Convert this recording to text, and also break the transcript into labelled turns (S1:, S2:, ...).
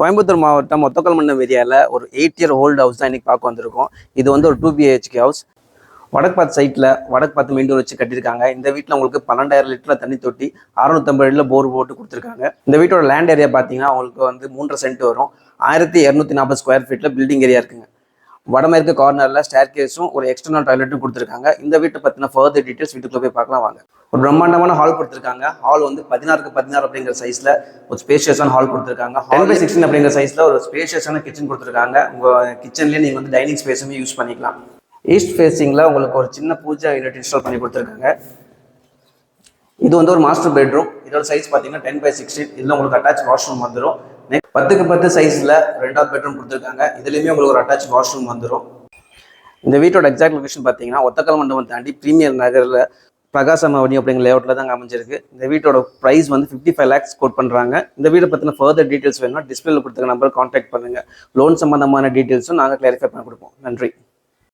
S1: கோயம்புத்தூர் மாவட்டம் ஒத்தக்கல் ஏரியாவில் ஒரு எயிட் இயர் ஓல்டு ஹவுஸ் தான் இன்றைக்கி பார்க்க வந்திருக்கோம். இது வந்து ஒரு டூ பிஹெச்கே ஹவுஸ் வடக்கு பார்த்து சைட்டில் வடக்கு பார்த்து மெயின் டோர் வச்சு கட்டியிருக்காங்க. இந்த வீட்டில் உங்களுக்கு பன்னெண்டாயிரம் லிட்டரில் தண்ணி தொட்டி அறுநூத்தம்பது அடியில் போர் போட்டு கொடுத்துருக்காங்க. இந்த வீட்டோட லேண்ட் ஏரியா பார்த்தீங்கன்னா உங்களுக்கு வந்து மூன்றரை சென்ட் வரும். ஆயிரத்தி இரநூத்தி நாற்பது ஸ்கொயர் ஃபீட்டில் பில்டிங் ஏரியா இருக்குங்க. வடமேற்கு கார்னரில் ஸ்டேர் கேஸும் ஒரு எக்ஸ்டர்னல் டாய்லெட்டும் கொடுத்துருக்காங்க. இந்த வீட்டை பற்றின ஃபர்தர் டீட்டெயில்ஸ் வீட்டுக்குள்ளே போய் பார்க்கலாம் வாங்க. ஒரு பிரம்மாண்டமான ஹால் கொடுத்துருக்காங்க. ஹால் வந்து பதினாறுக்கு பதினாறு அப்படிங்கிற சைஸில் ஒரு ஸ்பேஷியஸான ஹால் கொடுத்துருக்காங்க. ஹால் பை சிக்ஸ்டின் அப்படிங்கிற சைஸில் ஒரு ஸ்பேஷியஸான கிச்சன் கொடுத்துருக்காங்க. உங்கள் கிச்சன்லேயே நீங்கள் வந்து டைனிங் ஸ்பேஸுமே யூஸ் பண்ணிக்கலாம். ஈஸ்ட் ஃபேஸிங்கில் உங்களுக்கு ஒரு சின்ன பூஜா யூனிட் இன்ஸ்டால் பண்ணி கொடுத்துருக்காங்க. இது வந்து ஒரு மாஸ்டர் பெட்ரூம் இதோட சைஸ் பார்த்தீங்கன்னா டென் பை சிக்ஸ்டீன் இதில் உங்களுக்கு அட்டாச் வாஷ்ரூம் வந்துடும் பத்துக்கு பத்து சைஸில் ரெண்டாவது பெட்ரூம் கொடுத்துருக்காங்க. இதுலேயுமே உங்களுக்கு ஒரு அட்டாச் வாஷ்ரூம் வந்துடும் இந்த வீட்டோட எக்ஸாக்ட் லொகேஷன் பார்த்தீங்கன்னா ஒத்தக்கல் மண்டபம் தாண்டி ப்ரீமியர் நகரில் பிரகாசம் அவனி அப்படிங்கிற லேஅவுட்டில் தான் அமைஞ்சிருக்கு. இந்த வீட்டோட ப்ரைஸ் வந்து ஃபிஃப்டி ஃபைவ் லேக்ஸ் கோட் பண்ணுறாங்க இந்த வீட்டை பற்றின ஃபர்தர் டீட்டெயில்ஸ் வேணும்னா டிஸ்பிளேல கொடுத்துருக்க நம்பர் காண்டாக்ட் பண்ணுங்கள் லோன் சம்மந்தமான டீட்டெயில்ஸும் நாங்கள் கிளாரிஃபை பண்ணி கொடுப்போம். நன்றி.